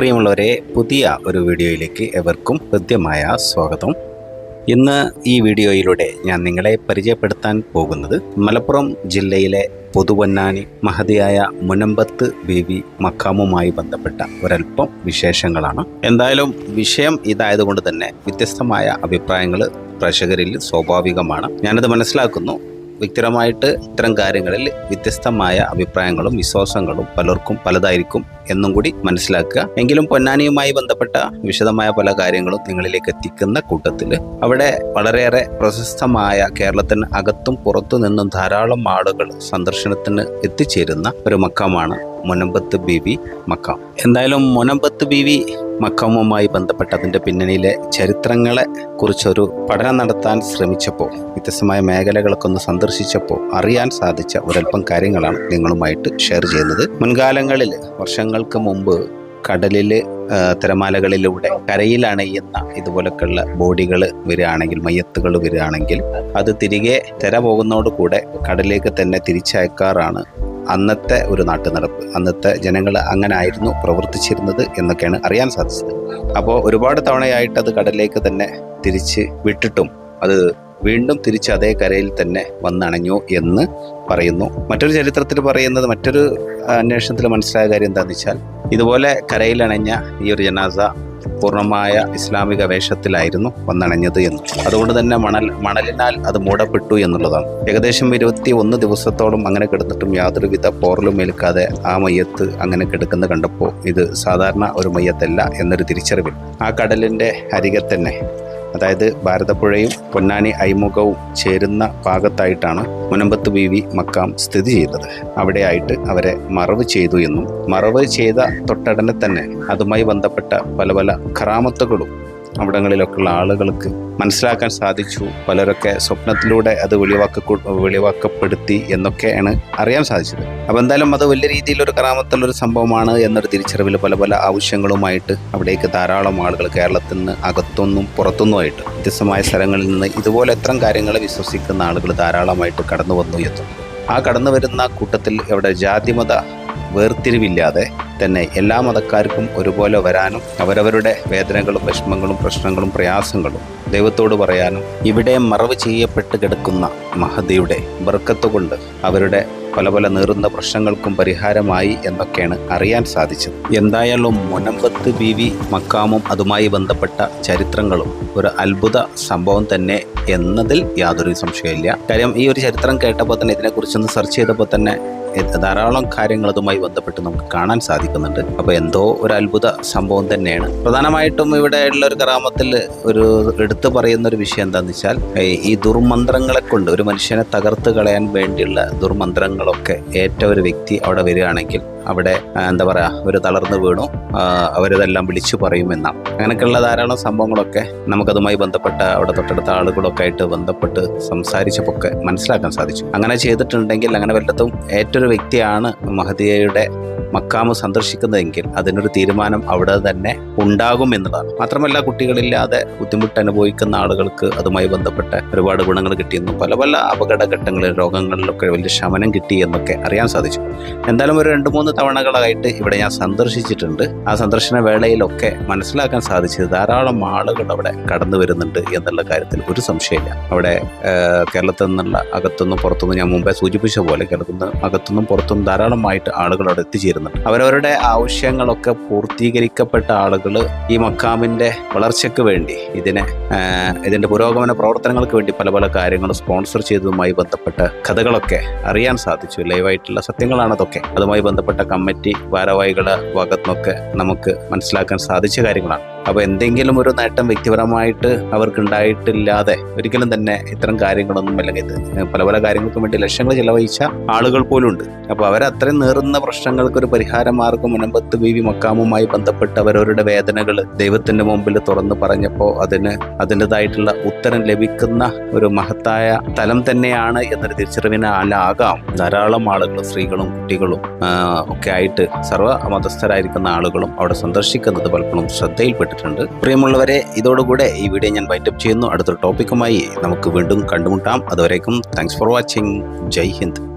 പ്രിയമുള്ളവരെ പുതിയ ഒരു വീഡിയോയിലേക്ക് എവർക്കും ഹൃദ്യമായ സ്വാഗതം. ഇന്ന് ഈ വീഡിയോയിലൂടെ ഞാൻ നിങ്ങളെ പരിചയപ്പെടുത്താൻ പോകുന്നത് മലപ്പുറം ജില്ലയിലെ പുതുവന്നാനി മഹതിയായ മുനമ്പത്ത് ബീവി മക്കാമുമായി ബന്ധപ്പെട്ട ഒരല്പം വിശേഷങ്ങളാണ്. എന്തായാലും വിഷയം ഇതായതുകൊണ്ട് തന്നെ വ്യത്യസ്തമായ അഭിപ്രായങ്ങൾ പ്രേക്ഷകരിൽ സ്വാഭാവികമാണ്. ഞാനത് മനസ്സിലാക്കുന്നു. വ്യക്തിപരമായിട്ട് ഇത്തരം കാര്യങ്ങളിൽ വ്യത്യസ്തമായ അഭിപ്രായങ്ങളും വിശ്വാസങ്ങളും പലർക്കും പലതായിരിക്കും എന്നും കൂടി മനസ്സിലാക്കുക. എങ്കിലും പൊന്നാനിയുമായി ബന്ധപ്പെട്ട വിശദമായ പല കാര്യങ്ങളും നിങ്ങളിലേക്ക് എത്തിക്കുന്ന കൂട്ടത്തിൽ അവിടെ വളരെയേറെ പ്രശസ്തമായ കേരളത്തിന് അകത്തും പുറത്തു നിന്നും ധാരാളം ആളുകൾ സന്ദർശനത്തിന് എത്തിച്ചേരുന്ന ഒരു മക്കമാണ് മുനമ്പത്ത് ബീവി മക്കാം. എന്തായാലും മുനമ്പത്ത് ബീവി മക്കാമുമായി ബന്ധപ്പെട്ട അതിന്റെ പിന്നണിയിലെ ചരിത്രങ്ങളെ കുറിച്ചൊരു പഠനം നടത്താൻ ശ്രമിച്ചപ്പോൾ വ്യത്യസ്തമായ മേഖലകളൊക്കെ ഒന്ന് സന്ദർശിച്ചപ്പോൾ അറിയാൻ സാധിച്ച ഒരല്പം കാര്യങ്ങളാണ് നിങ്ങളുമായിട്ട് ഷെയർ ചെയ്യുന്നത്. മുൻകാലങ്ങളിൽ വർഷങ്ങൾക്ക് മുമ്പ് കടലിൽ തിരമാലകളിലൂടെ കരയിൽ അണയുന്ന ഇതുപോലൊക്കെയുള്ള ബോഡികൾ വരികയാണെങ്കിൽ മയ്യത്തുകൾ വരികയാണെങ്കിൽ അത് തിരികെ തിര പോകുന്നതോടുകൂടെ കടലിലേക്ക് തന്നെ തിരിച്ചയക്കാറാണ് അന്നത്തെ ഒരു നാട്ടു നടപ്പ് അന്നത്തെ ജനങ്ങൾ അങ്ങനെ ആയിരുന്നു പ്രവർത്തിച്ചിരുന്നത് എന്നൊക്കെയാണ് അറിയാൻ സാധിച്ചത്. അപ്പോൾ ഒരുപാട് തവണയായിട്ട് അത് കടലിലേക്ക് തന്നെ തിരിച്ച് വിട്ടിട്ടും അത് വീണ്ടും തിരിച്ച് അതേ കരയിൽ തന്നെ വന്നണഞ്ഞു എന്ന് പറയുന്നു. മറ്റൊരു ചരിത്രത്തിൽ പറയുന്നത് മറ്റൊരു അന്വേഷണത്തിൽ മനസ്സിലായ കാര്യം എന്താണെന്ന് വെച്ചാൽ ഇതുപോലെ കരയിലണഞ്ഞ ഈ ഒരു ജനാസ പൂർണമായ ഇസ്ലാമിക വേഷത്തിലായിരുന്നു വന്നണഞ്ഞത് എന്ന്. അതുകൊണ്ട് തന്നെ മണൽ മണലിനാൽ അത് മൂടപ്പെട്ടു എന്നുള്ളതാണ്. ഏകദേശം ഇരുപത്തി ഒന്ന് ദിവസത്തോളം അങ്ങനെ കിടന്നിട്ടും യാതൊരുവിധ പോറലും ഏൽക്കാതെ ആ മയ്യത്ത് അങ്ങനെ കിടക്കുന്ന കണ്ടപ്പോൾ ഇത് സാധാരണ ഒരു മയ്യത്തല്ല എന്നൊരു തിരിച്ചറിവിൽ. ആ കടലിന്റെ അരികെ തന്നെ അതായത് ഭാരതപ്പുഴയും പൊന്നാനി അയ്മുഖവും ചേരുന്ന ഭാഗത്തായിട്ടാണ് മുനമ്പത്ത് ബീവി മക്കാം സ്ഥിതി ചെയ്തത് അവിടെയായിട്ട് അവരെ മറവ് ചെയ്തു എന്നും മറവ് ചെയ്ത തൊട്ടടനെ തന്നെ അതുമായി ബന്ധപ്പെട്ട പല പല ഖറാമത്തുകളും അവിടങ്ങളിലൊക്കെയുള്ള ആളുകൾക്ക് മനസ്സിലാക്കാൻ സാധിച്ചു. പലരൊക്കെ സ്വപ്നത്തിലൂടെ അത് വെളിവാക്ക വെളിവാക്കപ്പെടുത്തി എന്നൊക്കെയാണ് അറിയാൻ സാധിച്ചത്. അപ്പോൾ എന്തായാലും അത് വലിയ രീതിയിലൊരു കറാമത്തുള്ളൊരു സംഭവമാണ് എന്നൊരു തിരിച്ചറിവിൽ പല പല ആവശ്യങ്ങളുമായിട്ട് അവിടേക്ക് ധാരാളം ആളുകൾ കേരളത്തിൽ നിന്ന് അകത്തൊന്നും പുറത്തൊന്നുമായിട്ട് വ്യത്യസ്തമായ സ്ഥലങ്ങളിൽ നിന്ന് ഇതുപോലെ എത്ര കാര്യങ്ങൾ വിശ്വസിക്കുന്ന ആളുകൾ ധാരാളമായിട്ട് കടന്നു വന്നു എത്തും. ആ കടന്നു വരുന്ന കൂട്ടത്തിൽ ഇവിടെ ജാതിമത വേർതിരിവില്ലാതെ തന്നെ എല്ലാ മതക്കാർക്കും ഒരുപോലെ വരാനും അവരവരുടെ വേദനകളും വിഷമങ്ങളും പ്രശ്നങ്ങളും പ്രയാസങ്ങളും ദൈവത്തോട് പറയാനും ഇവിടെ മറവ് ചെയ്യപ്പെട്ട് കിടക്കുന്ന മഹതിയുടെ ബർക്കത്തുകൊണ്ട് അവരുടെ പല പല നീറുന്ന പ്രശ്നങ്ങൾക്കും പരിഹാരമായി എന്നൊക്കെയാണ് അറിയാൻ സാധിച്ചത്. എന്തായാലും മുനമ്പത്ത് ബി വി മക്കാമും അതുമായി ബന്ധപ്പെട്ട ചരിത്രങ്ങളും ഒരു അത്ഭുത സംഭവം തന്നെ എന്നതിൽ യാതൊരു സംശയമില്ല കാര്യം ഈ ഒരു ചരിത്രം കേട്ടപ്പോൾ തന്നെ ഇതിനെക്കുറിച്ചൊന്ന് സെർച്ച് ചെയ്തപ്പോൾ തന്നെ ധാരാളം കാര്യങ്ങൾ അതുമായി ബന്ധപ്പെട്ട് നമുക്ക് കാണാൻ സാധിക്കുന്നുണ്ട്. അപ്പോൾ എന്തോ ഒരു അത്ഭുത സംഭവം തന്നെയാണ്. പ്രധാനമായിട്ടും ഇവിടെ ഉള്ള ഒരു ഗ്രാമത്തിൽ ഒരു എടുത്തു പറയുന്ന ഒരു വിഷയം എന്താണെന്ന് വെച്ചാൽ ഈ ദുർമന്ത്രങ്ങളെ കൊണ്ട് ഒരു മനുഷ്യനെ തകർത്ത് കളയാൻ വേണ്ടിയുള്ള ദുർമന്ത്രങ്ങളൊക്കെ ഏറ്റ ഒരു വ്യക്തി അവിടെ വരികയാണെങ്കിൽ അവിടെ എന്താ പറയുക ഒരു തളർന്നു വീണു. അവരിതെല്ലാം വിളിച്ചു പറയുമെന്നാണ്. അങ്ങനെയൊക്കെയുള്ള ധാരാളം സംഭവങ്ങളൊക്കെ നമുക്കതുമായി ബന്ധപ്പെട്ട അവിടെ തൊട്ടടുത്ത ആളുകളൊക്കെ ആയിട്ട് ബന്ധപ്പെട്ട് സംസാരിച്ചപ്പോൾ മനസ്സിലാക്കാൻ സാധിച്ചു. അങ്ങനെ ചെയ്തിട്ടുണ്ടെങ്കിൽ അങ്ങനെ വല്ലതും ഏറ്റൊരു വ്യക്തിയാണ് മഹദിയയുടെ മക്കാമ് സന്ദർശിക്കുന്നതെങ്കിൽ അതിനൊരു തീരുമാനം അവിടെ തന്നെ ഉണ്ടാകും എന്നതാണ്. മാത്രമല്ല കുട്ടികളില്ലാതെ ബുദ്ധിമുട്ട് അനുഭവിക്കുന്ന ആളുകൾക്ക് അതുമായി ബന്ധപ്പെട്ട ഒരുപാട് ഗുണങ്ങൾ കിട്ടിയെന്നും പല പല അപകടഘട്ടങ്ങളിൽ രോഗങ്ങളിലൊക്കെ വലിയ ശമനം കിട്ടി എന്നൊക്കെ അറിയാൻ സാധിച്ചു. എന്തായാലും ഒരു രണ്ട് മൂന്ന് തവണകളായിട്ട് ഇവിടെ ഞാൻ സന്ദർശിച്ചിട്ടുണ്ട്. ആ സന്ദർശന വേളയിലൊക്കെ മനസ്സിലാക്കാൻ സാധിച്ചത് ധാരാളം ആളുകൾ അവിടെ കടന്നു വരുന്നുണ്ട് എന്നുള്ള കാര്യത്തിൽ ഒരു സംശയമില്ല. അവിടെ കേരളത്തിൽ നിന്നുള്ള അകത്തുനിന്നും പുറത്തുനിന്നും ഞാൻ മുമ്പേ സൂചിപ്പിച്ച പോലെ കേരളത്തിൽ നിന്ന് അകത്തുനിന്നും പുറത്തുനിന്നും ധാരാളമായിട്ട് ആളുകൾ അവിടെ എത്തിച്ചേരുന്നു വരുന്നുണ്ട് അവരവരുടെ ആവശ്യങ്ങളൊക്കെ പൂർത്തീകരിക്കപ്പെട്ട ആളുകൾ ഈ മക്കാമിന്റെ വളർച്ചയ്ക്ക് വേണ്ടി ഇതിനെ ഇതിന്റെ പുരോഗമന പ്രവർത്തനങ്ങൾക്ക് വേണ്ടി പല പല കാര്യങ്ങളും സ്പോൺസർ ചെയ്തതുമായി ബന്ധപ്പെട്ട കഥകളൊക്കെ അറിയാൻ സാധിച്ചു. ലൈവായിട്ടുള്ള സത്യങ്ങളാണ് അതൊക്കെ. അതുമായി ബന്ധപ്പെട്ട കമ്മിറ്റി ഭാരവാഹികളുടെ ഭാഗത്തുനിന്നൊക്കെ നമുക്ക് മനസ്സിലാക്കാൻ സാധിച്ച കാര്യങ്ങളാണ്. അപ്പോൾ എന്തെങ്കിലും ഒരു നേട്ടം വ്യക്തിപരമായിട്ട് അവർക്ക് ഉണ്ടായിട്ടില്ലാതെ ഒരിക്കലും തന്നെ ഇത്തരം കാര്യങ്ങളൊന്നും അല്ലെങ്കിൽ പല പല കാര്യങ്ങൾക്കും വേണ്ടി ലക്ഷങ്ങൾ ചിലവഴിച്ച ആളുകൾ പോലും ഉണ്ട്. അപ്പോൾ അവരത്രയും നേറുന്ന പ്രശ്നങ്ങൾക്ക് ഒരു പരിഹാരമാർഗം മുനമ്പത്ത് ബീവി മക്കാമുമായി ബന്ധപ്പെട്ട് അവരവരുടെ വേദനകൾ ദൈവത്തിന്റെ മുമ്പിൽ തുറന്നു പറഞ്ഞപ്പോൾ അതിന് അതിന്റെതായിട്ടുള്ള ഉത്തരം ലഭിക്കുന്ന ഒരു മഹത്തായ തലം തന്നെയാണ് എന്നൊരു തിരിച്ചറിവിനാലാകാം ധാരാളം ആളുകൾ സ്ത്രീകളും കുട്ടികളും ഒക്കെ ആയിട്ട് സർവ മതസ്ഥരായിരിക്കുന്ന ആളുകളും അവിടെ സന്ദർശിക്കുന്നത് പലപ്പോഴും ശ്രദ്ധയിൽപ്പെട്ടിട്ടുണ്ട്. പ്രിയമുള്ളവരെ ഇതോടുകൂടെ ഈ വീഡിയോ ഞാൻ വൈറ്റപ്പ് ചെയ്യുന്നു. അടുത്ത ടോപ്പിക്കുമായി നമുക്ക് വീണ്ടും കണ്ടുമുട്ടാം. അതുവരേക്കും thanks for watching Jai Hind.